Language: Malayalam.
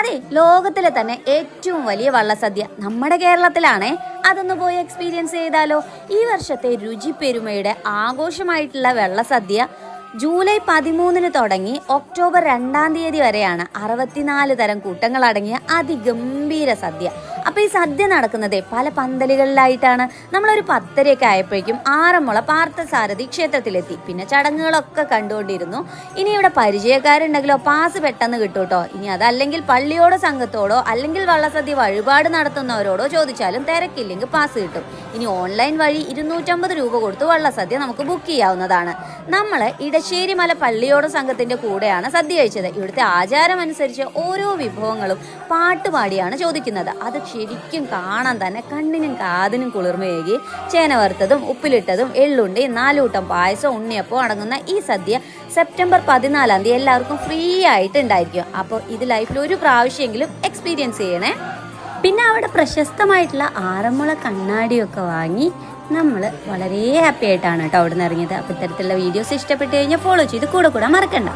അതെ ലോകത്തിലെ തന്നെ ഏറ്റവും വലിയ വള്ളസദ്യ നമ്മുടെ കേരളത്തിലാണേ. അതൊന്ന് പോയി എക്സ്പീരിയൻസ് ചെയ്താലോ. ഈ വർഷത്തെ രുചി പെരുമയുടെ ആഘോഷമായിട്ടുള്ള വെള്ളസദ്യ ജൂലൈ പതിമൂന്നിന് തുടങ്ങി ഒക്ടോബർ രണ്ടാം തീയതി വരെയാണ് അറുപത്തിനാല് തരം കൂട്ടങ്ങളടങ്ങിയ അതിഗംഭീര സദ്യ. അപ്പോൾ ഈ സദ്യ നടക്കുന്നത് പല പന്തലുകളിലായിട്ടാണ്. നമ്മളൊരു പത്തരയൊക്കെ ആയപ്പോഴേക്കും ആറന്മുള പാർത്ഥസാരഥി ക്ഷേത്രത്തിലെത്തി. പിന്നെ ചടങ്ങുകളൊക്കെ കണ്ടുകൊണ്ടിരുന്നു. ഇനി ഇവിടെ പരിചയക്കാരുണ്ടെങ്കിലോ പാസ് പെട്ടെന്ന് കിട്ടൂട്ടോ. കേട്ടോ ഇനി അതല്ലെങ്കിൽ പള്ളിയോടോ സംഘത്തോടോ അല്ലെങ്കിൽ വള്ളസദ്യ വഴിപാട് നടത്തുന്നവരോടോ ചോദിച്ചാലും തിരക്കില്ലെങ്കിൽ പാസ് കിട്ടും. ഇനി ഓൺലൈൻ വഴി ഇരുന്നൂറ്റമ്പത് രൂപ കൊടുത്ത് വള്ളസദ്യ നമുക്ക് ബുക്ക് ചെയ്യാവുന്നതാണ്. നമ്മൾ ഇടശ്ശേരി മല പള്ളിയോട സംഘത്തിന്റെ കൂടെയാണ് സദ്യ കഴിച്ചത്. ഇവിടുത്തെ ആചാരമനുസരിച്ച് ഓരോ വിഭവങ്ങളും പാട്ടുപാടിയാണ് ചോദിക്കുന്നത്. അത് ശരിക്കും കാണാൻ തന്നെ കണ്ണിനും കാതിനും കുളിർമയേകി ചേന വറുത്തതും ഉപ്പിലിട്ടതും എള്ളുണ്ടി നാലൂട്ടം പായസം ഉണ്ണിയപ്പോൾ അടങ്ങുന്ന ഈ സദ്യ സെപ്റ്റംബർ പതിനാലാം തീയതി എല്ലാവർക്കും ഫ്രീ ആയിട്ട് ഉണ്ടായിരിക്കും. അപ്പോൾ ഇത് ലൈഫിൽ ഒരു പ്രാവശ്യമെങ്കിലും എക്സ്പീരിയൻസ് ചെയ്യണേ. പിന്നെ അവിടെ പ്രശസ്തമായിട്ടുള്ള ആറന്മുള കണ്ണാടിയൊക്കെ വാങ്ങി നമ്മൾ വളരെ ഹാപ്പി ആയിട്ടാണ് കേട്ടോ അവിടെ നിന്ന് ഇറങ്ങിയത്. അപ്പോൾ ഇത്തരത്തിലുള്ള വീഡിയോസ് ഇഷ്ടപ്പെട്ട് കഴിഞ്ഞാൽ ഫോളോ ചെയ്ത് കൂടെ കൂടെ മറക്കണ്ട.